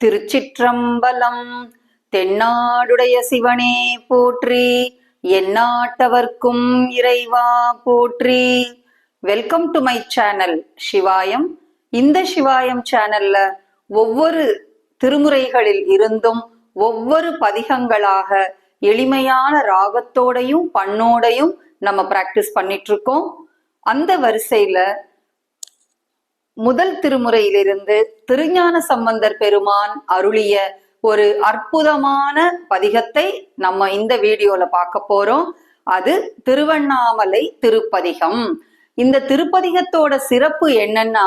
திருச்சிற்றம்பலம் தென்னாடுடைய சிவனே போற்றி எந்நாட்டவர்க்கும் இறைவா போற்றி. Welcome to my channel Sivayam இந்த சிவாயம் சேனல்ல ஒவ்வொரு திருமுறைகளில் இருந்தும் ஒவ்வொரு பதிகங்களாக எளிமையான ராகத்தோடையும் பண்ணோடையும் நம்ம பிராக்டிஸ் பண்ணிட்டு இருக்கோம். அந்த வரிசையில முதல் திருமுறையிலிருந்து திருஞான சம்பந்தர் பெருமான் அருளிய ஒரு அற்புதமான பதிகத்தை நம்ம இந்த வீடியோல பார்க்க போறோம். அது திருவண்ணாமலை திருப்பதிகம். இந்த திருப்பதிகத்தோட சிறப்பு என்னன்னா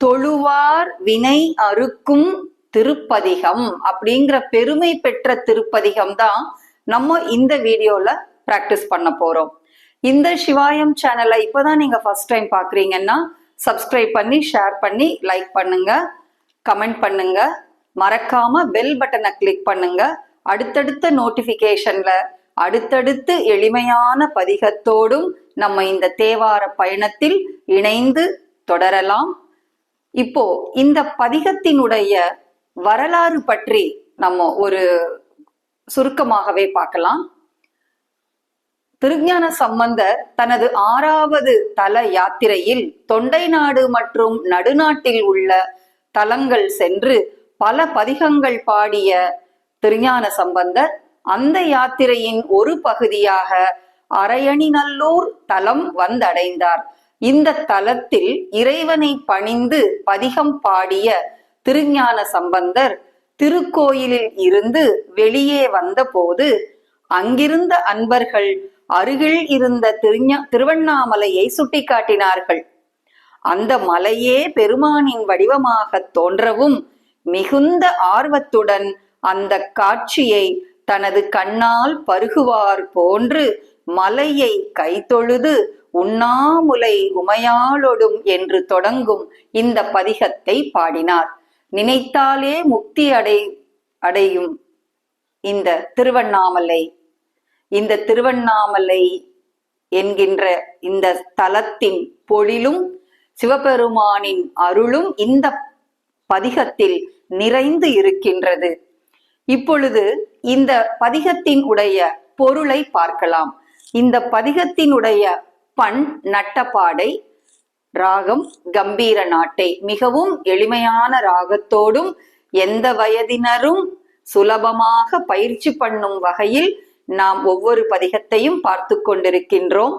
தொழுவார் வினை அறுக்கும் திருப்பதிகம் அப்படிங்கிற பெருமை பெற்ற திருப்பதிகம் தான் நம்ம இந்த வீடியோல பிராக்டிஸ் பண்ண போறோம். இந்த சிவாயம் சேனலை இப்பதான் நீங்க ஃபர்ஸ்ட் டைம் பாக்குறீங்கன்னா சப்ஸ்கிரைப் பண்ணி ஷேர் பண்ணி லைக் பண்ணுங்க. கமெண்ட் பண்ணுங்க. மறக்காம பெல் பட்டனை கிளிக் பண்ணுங்க. அடுத்தடுத்த நோட்டிபிகேஷன்ல அடுத்தடுத்து எளிமையான பதிகத்தோடும் நம்ம இந்த தேவார பயணத்தில் இணைந்து தொடரலாம். இப்போ இந்த பதிகத்தினுடைய வரலாறு பற்றி நம்ம ஒரு சுருக்கமாகவே பார்க்கலாம். திருஞான சம்பந்தர் தனது ஆறாவது தல யாத்திரையில் தொண்டை நாடு மற்றும் நடுநாட்டில் உள்ள தலங்கள் சென்று பல பதிகங்கள் பாடிய திருஞான சம்பந்தர் அந்த யாத்திரையின் ஒரு பகுதியாக அரையணிநல்லூர் தலம் வந்தடைந்தார். இந்த தலத்தில் இறைவனை பணிந்து பதிகம் பாடிய திருஞான சம்பந்தர் திருக்கோயிலில் இருந்து வெளியே வந்தபோது அங்கிருந்த அன்பர்கள் அருகில் இருந்த திருஞ திருவண்ணாமலையை சுட்டிக்காட்டினார்கள். அந்த மலையே பெருமானின் வடிவமாக தோன்றவும் மிகுந்த ஆர்வத்துடன் அந்த காட்சியை தனது கண்ணால் பருகுவார் போன்று மலையை கைத்தொழுது உண்ணாமுலை உமையாளொடும் என்று தொடங்கும் இந்த பதிகத்தை பாடினார். நினைத்தாலே முக்தி அடை அடையும் இந்த திருவண்ணாமலை. இந்த திருவண்ணாமலை என்கின்ற இந்த தலத்தின் பொழிலும் சிவபெருமானின் அருளும் இந்த பதிகத்தில் நிறைந்து இருக்கின்றது. இப்பொழுது இந்த பதிகத்தின் உடைய பொருளை பார்க்கலாம். இந்த பதிகத்தினுடைய பண் நட்டப்பாடை ராகம் கம்பீர நாட்டை மிகவும் எளிமையான ராகத்தோடும் எந்த வயதினரும் சுலபமாக பயிற்சி பண்ணும் வகையில் நாம் ஒவ்வொரு பதிகத்தையும் பார்த்து கொண்டிருக்கின்றோம்.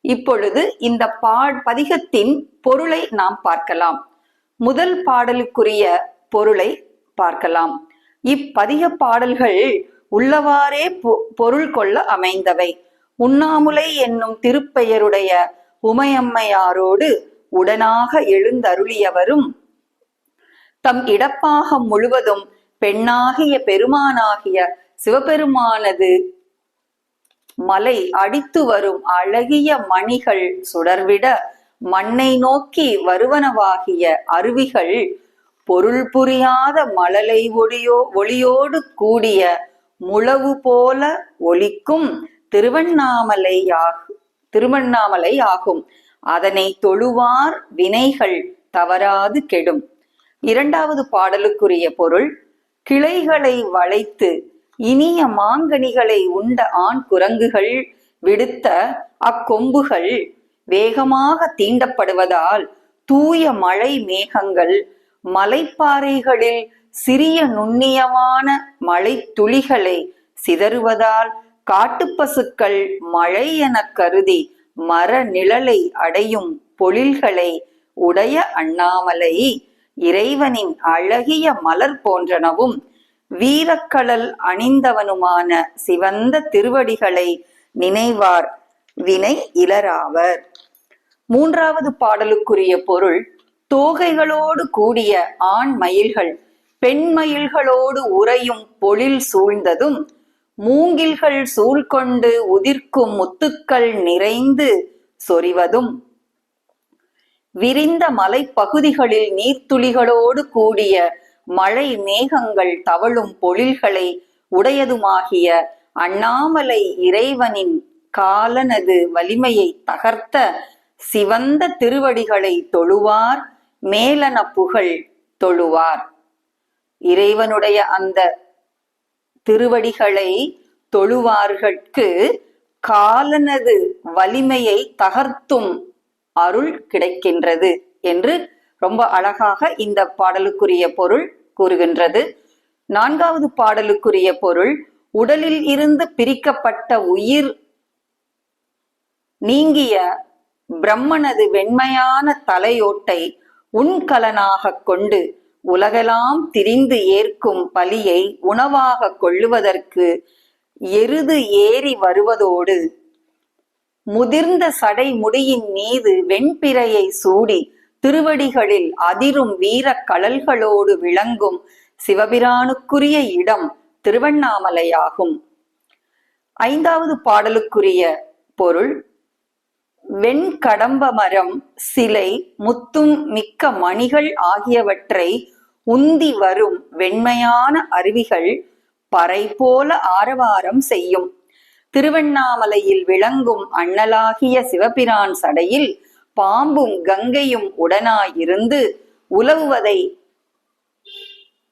இப்பொழுது இந்த பா பதிகத்தின் பொருளை நாம் பார்க்கலாம். முதல் பாடலுக்குரிய பொருளை பார்க்கலாம். இப்பதிக பாடல்கள் உள்ளவாறே பொருள் கொள்ள அமைந்தவை. உண்ணாமுலை என்னும் திருப்பெயருடைய உமையம்மையாரோடு உடனாக எழுந்தருளியவரும் தம் இடப்பாகம் முழுவதும் பெண்ணாகிய பெருமானாகிய சிவபெருமானது மலை அடித்து வரும் அழகிய மணிகள் சுடர்விட மண்ணை நோக்கி வருவனவாகிய அருவிகள் பொருள் புரியாத மழலை ஒளியோ ஒளியோடு கூடிய முழவு போல ஒலிக்கும் திருவண்ணாமலையாகும் திருவண்ணாமலை ஆகும். அதனை தொழுவார் வினைகள் தவறாது கெடும். இரண்டாவது பாடலுக்குரிய பொருள் கிளைகளை வளைத்து இனிய மாங்கனிகளை உண்ட ஆண் குரங்குகள் விடுத்த அக்கொம்புகள் வேகமாக தீண்டப்படுவதால் தூய மழை மேகங்கள் மலைப்பாறைகளில் சிறிய நுண்ணியமான மழை துளிகளை சிதறுவதால் காட்டுப்பசுக்கள் மழை என கருதி மர நிழலை அடையும் பொழில்களை உடைய அண்ணாமலை இறைவனின் அழகிய மலர் போன்றனவும் வீரக்கடல் அணிந்தவனுமான சிவந்த திருவடிகளை நினைவார் வினை இலராவர் மூன்றாவது பாடலுக்குரிய பொருள் தோகைகளோடு கூடிய ஆண் மயில்கள் பெண் மயில்களோடு உறையும் பொழில் சூழ்ந்ததும் மூங்கில்கள் சூழ்கொண்டு உதிர்க்கும் முத்துக்கள் நிறைந்து சொரிவதும் விரிந்த மலைப்பகுதிகளில் நீர்த்துளிகளோடு கூடிய மழை மேகங்கள் தவழும் பொழில்களை உடையதுமாகிய அண்ணாமலை இறைவனின் காலனது வலிமையை தகர்த்த சிவந்த திருவடிகளை தொழுவார் மேலன புகழ் தொழுவார். இறைவனுடைய அந்த திருவடிகளை தொழுவார்கட்கு காலனது வலிமையை தகர்த்தும் அருள் கிடைக்கின்றது என்று ரொம்ப அழகாக இந்த பாடலுக்குரிய பொருள் கூறுகின்றது. நான்காவது பாடலுக்குரிய பொருள் உடலில் இருந்து பிரிக்கப்பட்ட உயிர் நீங்கிய பிரம்மனது வெண்மையான தலையோட்டை உண்கலனாக கொண்டு உலகெல்லாம் திரிந்து ஏற்கும் பலியை உணவாக கொள்ளுவதற்கு எருது ஏறி வருவதோடு முதிர்ந்த சடை முடியின் மீது வெண்பிறையை சூடி திருவடிகளில் அதிரும் வீர கடல்களோடு விளங்கும் சிவபிரானுக்குரிய இடம் திருவண்ணாமலையாகும். ஐந்தாவது பாடலுக்குரிய பொருள் வெண்கடம்ப மரம் சிலை முத்தும் மிக்க மணிகள் ஆகியவற்றை உந்தி வரும் வெண்மையான அருவிகள் பறை போல ஆரவாரம் செய்யும். திருவண்ணாமலையில் விளங்கும் அண்ணலாகிய சிவபிரான் சடையில் பாம்பும் கங்கையும் உடனாயிருந்து உலவுவதை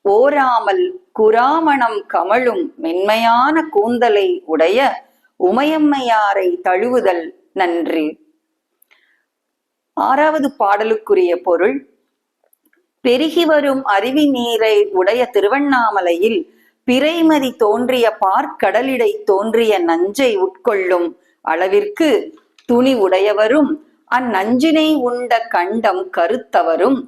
ஓராமல் குராமணம் கமழும் மென்மையான கூந்தலை உடைய உமையம்மையாரை தழுவுதல் நன்று. ஆறாவது பாடலுக்குரிய பொருள் பெருகி வரும் அருவி நீரை உடைய திருவண்ணாமலையில் பிறைமதி தோன்றிய பார்க்கடலிடை தோன்றிய நஞ்சை உட்கொள்ளும் அளவிற்கு துணி உடையவரும் அந்நஞ்சினை உண்ட கண்டம் கருத்தவரும்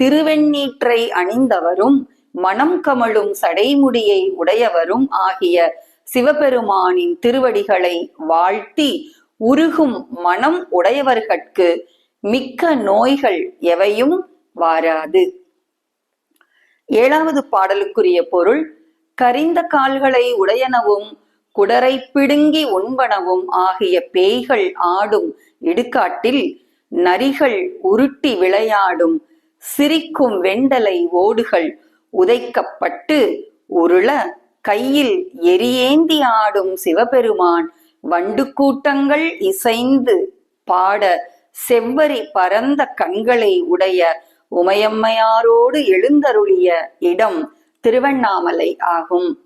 திருவெண்ணீற்றை அணிந்தவரும் மனம் கமழும் சடைமுடியை உடையவரும் ஆகிய சிவபெருமானின் திருவடிகளை வாழ்த்தி உருகும் மனம் உடையவர்கட்கு மிக்க நோய்கள் எவையும் வாராது. ஏழாவது பாடலுக்குரிய பொருள் கரிந்த கால்களை உடையனவும் குடரை பிடுங்கி உண்பனவும் ஆகிய பேய்கள் ஆடும் இடுகாட்டில் நரிகள் உருட்டி விளையாடும் சிரிக்கும் வெண்டலை ஓடுகள் உதைக்கப்பட்டு உருள கையில் எரியேந்தி ஆடும் சிவபெருமான். வண்டு கூட்டங்கள் இசைந்து பாட செவ்வரி பரந்த கண்களை உடைய உமையம்மையாரோடு எழுந்தருளிய இடம் திருவண்ணாமலை ஆகும்.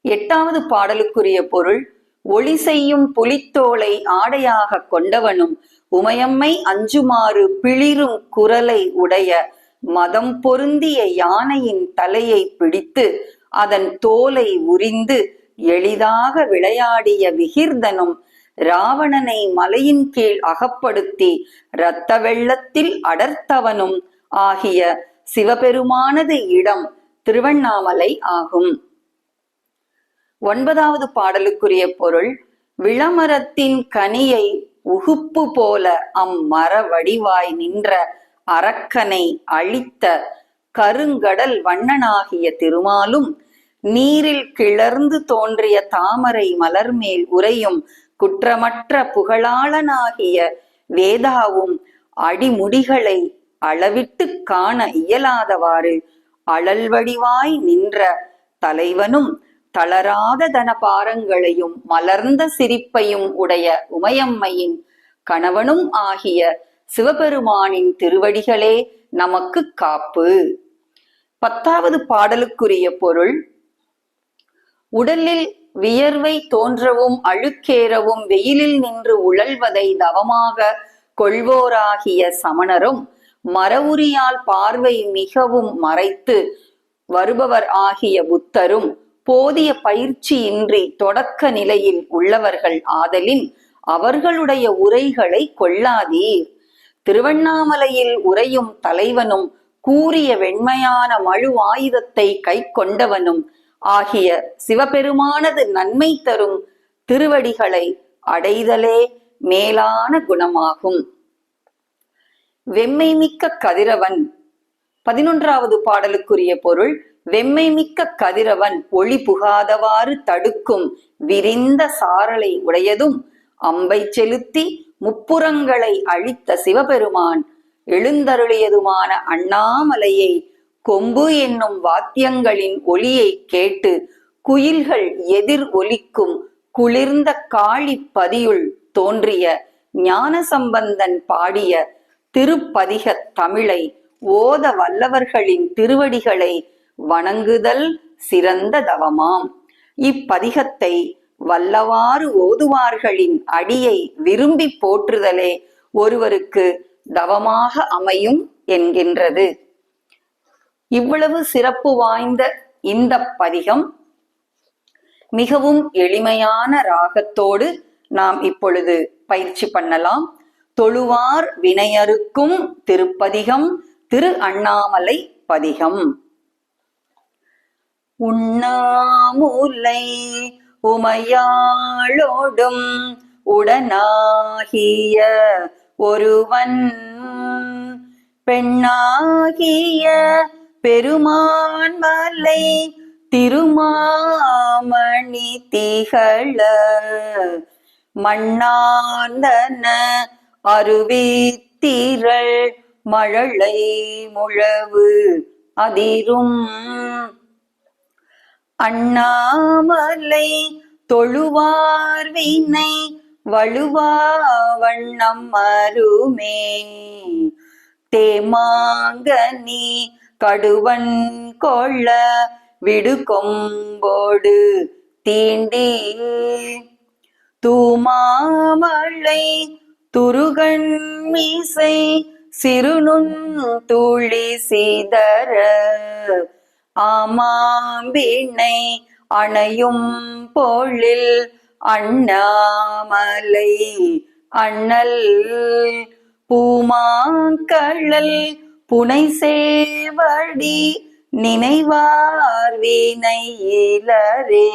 எட்டாவது பாடலுக்குரிய பொருள் ஒளி செய்யும் புலித்தோலை ஆடையாக கொண்டவனும் உமையம்மை அஞ்சுமாறு பிளிரும் குரலை உடைய மதம் பொருந்திய யானையின் தலையை பிடித்து அதன் தோலை உரிந்து எளிதாக விளையாடிய விகிர்தனும் ராவணனை மலையின் கீழ் அகப்படுத்தி இரத்த வெள்ளத்தில் அடர்த்தவனும் ஆகிய சிவபெருமானது இடம் திருவண்ணாமலை ஆகும். ஒன்பதாவது பாடலுக்குரிய பொருள் விளமரத்தின் கனியை உகுப்பு போல அம்மர வடிவாய் நின்ற அரக்கனை அழித்த கருங்கடல் வண்ணனாகிய திருமாலும் நீரில் கிளர்ந்து தோன்றிய தாமரை மலர் மேல் உறையும் குற்றமற்ற புகழாளனாகிய வேதாவும் அடிமுடிகளை அளவிட்டு காண இயலாதவாறு அழல் வடிவாய் நின்ற தலைவனும் தளராத தன பாரங்களையும் மலர்ந்த சிரிப்பையும் உடைய உமையம்மையின் கணவனும் ஆகிய சிவபெருமானின் திருவடிகளே நமக்கு காப்பு. பத்தாவது பாடலுக்குரிய பொருள் உடலில் வியர்வை தோன்றவும் அழுக்கேறவும் வெயிலில் நின்று உழல்வதை தவமாக கொள்வோராகிய சமணரும் மரவுரியால் பார்வை மிகவும் மறைத்து வருபவர் ஆகிய புத்தரும் போதிய பயிற்சியின்றி தொடக்க நிலையில் உள்ளவர்கள் ஆதலின் அவர்களுடைய உரைகளை கொள்ளாதீர். திருவண்ணாமலையில் உரையும் தலைவனும் கூறிய வெண்மையான மழு ஆயுதத்தை கை கொண்டவனும் ஆகிய சிவபெருமானது நன்மை தரும் திருவடிகளை அடைதலே மேலான குணமாகும். வெம்மை மிக்க கதிரவன். பதினொன்றாவது பாடலுக்குரிய பொருள் வெம்மை மிக்க கதிரவன் ஒளி புகாதவாறு தடுக்கும் விரிந்த சாரலை உடையதும் அம்பை செலுத்தி முப்புறங்களை அழித்த சிவபெருமான் எழுந்தருளியதுமான அண்ணாமலையை கொம்பு என்னும் வாத்தியங்களின் ஒலியை கேட்டு குயில்கள் எதிர் ஒலிக்கும் குளிர்ந்த காளி பதியுள் தோன்றிய ஞான சம்பந்தன் பாடிய திருப்பதிக தமிழை ஓத வல்லவர்களின் திருவடிகளை வணங்குதல் சிறந்த தவமாம். இப்பதிகத்தை வல்லவாறு ஓதுவார்களின் அடியை விரும்பி போற்றுதலே ஒருவருக்கு தவமாக அமையும் என்கின்றது. இவ்வளவு சிறப்பு வாய்ந்த இந்த பதிகம் மிகவும் எளிமையான ராகத்தோடு நாம் இப்பொழுது பயிற்சி பண்ணலாம். தொழுவார் வினையருக்கும் திருப்பதிகம் திரு அண்ணாமலை பதிகம். உண்ணாமுலை உமையாளோடும் உடனாகிய ஒருவன் பெண்ணாகிய பெருமான் மலை திருமாமணி திகழ மண்ணாந்தன அருவித்திரள் மழலை முழவு அதிரும். அண்ணாமலை தொழுவார் வினை வழுவா வண்ணம் மருமே தேமாங்கனி கடுவன் கொள்ள விடுகொம்போடு தீண்டி. தூமாமலை துருகன் மீசை சிறுநுண் துளி சீதர ஆமாம்பிணை அணையும் பொழில் அண்ணாமலை அண்ணல் பூமாங்கழல் புனை சேவடி நினைவார் வினையிலரே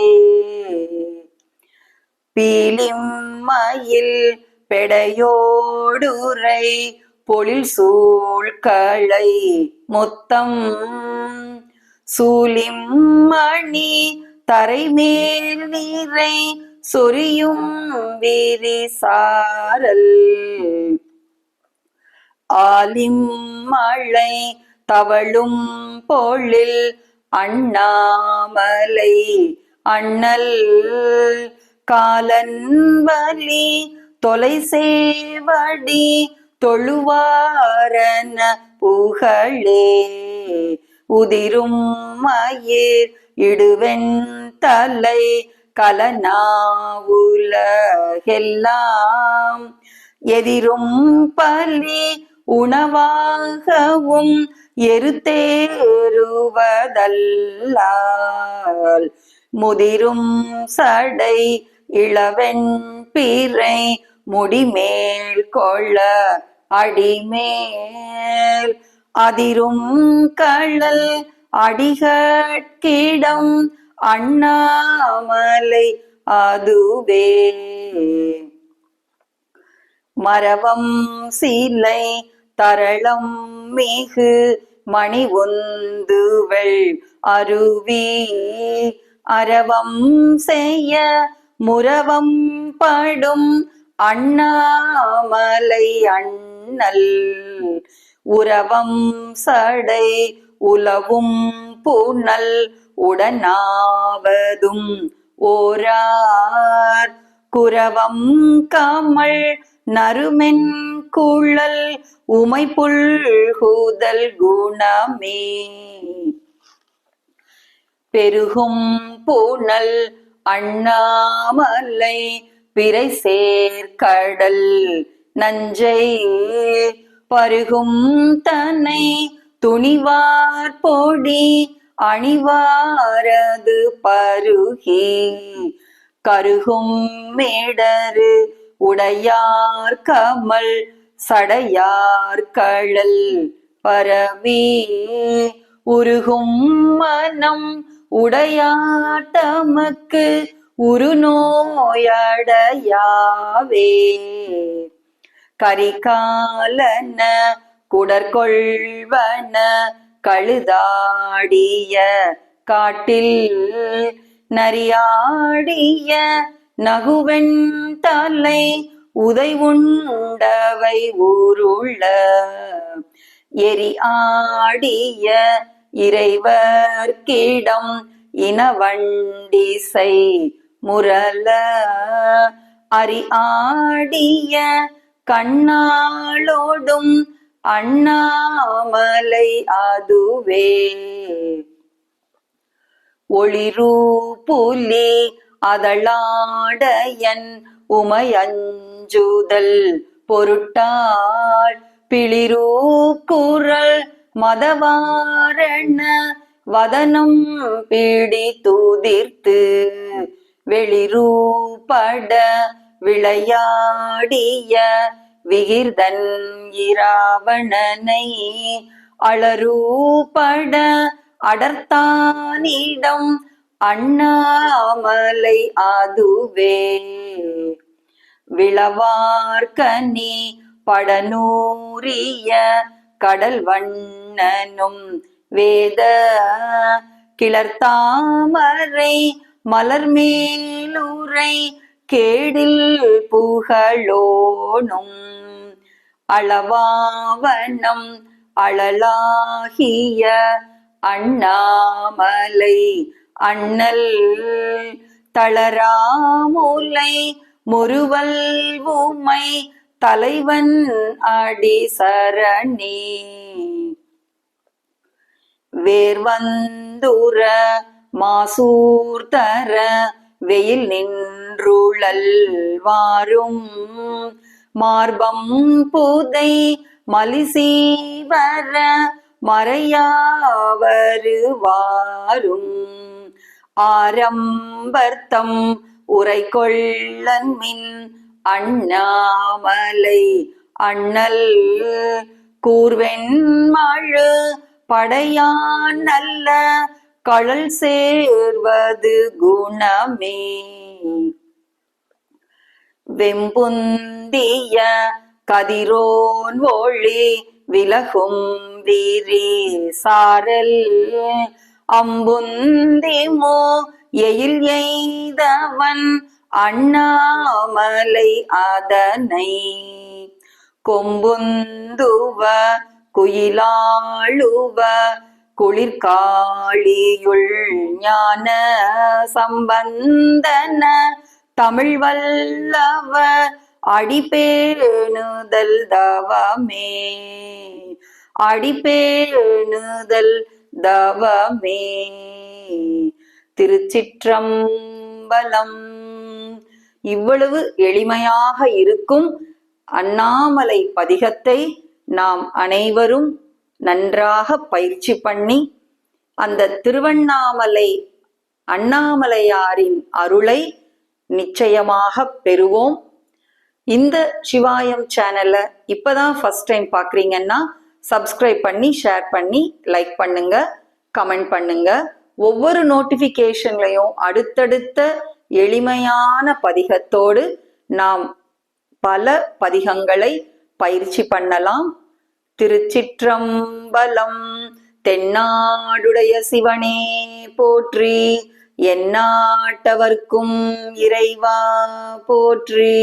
பீலிம்மயில் பெடையோடுரை பொழில் சூழ்களை முத்தம் சூலிம் சூலிம்மணி தரைமேல் நீரை சொரியும் விரிசாரல் ஆலிம் மழை தவழும் பொழில் அண்ணாமலை அண்ணல் காலன் வலி தொலை சேவடி தொழுவாரன புகழே. உதிரும் மயிர் இடுவெண் தலை கலனாவுலகெல்லாம் எதிரும் பலி உணவாகவும் எருத்தேருவதல்லால் முதிரும் சடை இளவெண் பிறை முடிமேல் கொள்ள அடிமேல். அதிரும் கள்ளல் அடிகட்கிடம் அண்ணாமலை அதுவே. மரவம் சீலை தரளம் மிகு மணி ஒந்துவள் அருவி. அரவம் செய்ய முரவம் படும் அண்ணாமலை அண்ணல் உறவம் சடை உலவும் பூனல் உடனாவதும் ஓரார். குரவம் காமல் நறுமென் குழல் உமை புல்குதல் குணமே. பெருகும் பூனல் அண்ணாமலை பிறை சேர்கடல் நஞ்சை பருகும் தன்னை துணிவார் பொடி அணிவாரது பருகி. கருகும் மேடரு உடையார் கமல் சடையார் கழல் பரவி உருகும் மனம் உடையார் தமக்கு உருநோயடையாவே. கரிகாலன குடற்கொள்வன கழுதாடிய காட்டில் நரியாடிய நகுவெண் தலை உதை உண்டவை ஊருள்ள எரி ஆடிய இறைவர்க்கிடம் இனவண்டிசை முரல அரி ஆடிய கண்ணாளோடும் அண்ணாமலை அதுவே. ஒளிரூ புலி அதளாடையன் உமையஞ்சுதல் பொருட்டாள் பிளிரூ குரல் மதவாரண வதனம் பிடி தூதிர்த்து வெளிரூபட விளையாடிய விகிர்தன் இராவணனை அளரூபட அடர்த்தானிடம் அண்ணாமலை அதுவே. விளவார்கனி படனூரிய கடல் வண்ணனும் வேத கிளர்த்தாமரை மலர்மேலுரை கேடில் புகழோனும் அளவாவனம் அழலாகிய அண்ணாமலை அண்ணல் தளராமுலை முறுவல் உமை தலைவன் அடி சரணே வேர்வந்துர மாசூர்தர வெயில் நின் வாரும் மார்பம் புதை மலிசீவர மறையாவருவாரும். ஆரம்பர்த்தம் உரை கொள்ளன்மின் அண்ணாமலை அண்ணல் கூர்வெண்மழு படையான் நல்ல கழல் சேர்வது குணமே. வெம்புந்திய கதிரோன் ஒளி விலகும் விரி சாரல் அம்புந்திமோ எயில் எய்தவன் அண்ணாமலை அதனை கொம்புந்துவ குயிலாளுவ குளிர்காளியுள் ஞான சம்பந்தன தமிழ் வல்லவ அடிபேணுதல் தவமே. அடிபேணுதல் தவமே. திருச்சிற்றம்பலம். இவ்வளவு எளிமையாக இருக்கும் அண்ணாமலை பதிகத்தை நாம் அனைவரும் நன்றாக பயிற்சி பண்ணி அந்த திருவண்ணாமலை அண்ணாமலையாரின் அருளை நிச்சயமாக பெறுவோம். இந்த சிவாயம் சேனலை இப்பதான் ஃபர்ஸ்ட் டைம் பார்க்குறீங்கன்னா சப்ஸ்கிரைப் பண்ணி ஷேர் பண்ணி லைக் பண்ணுங்க கமெண்ட் பண்ணுங்க. ஒவ்வொரு நோட்டிஃபிகேஷன்லையும் அடுத்தடுத்த எளிமையான பதிகத்தோடு நாம் பல பதிகங்களை பயிற்சி பண்ணலாம். திருச்சிற்றம்பலம் தென்னாடுடைய சிவனே போற்றி எந்நாட்டவர்க்கும் இறைவா போற்றி.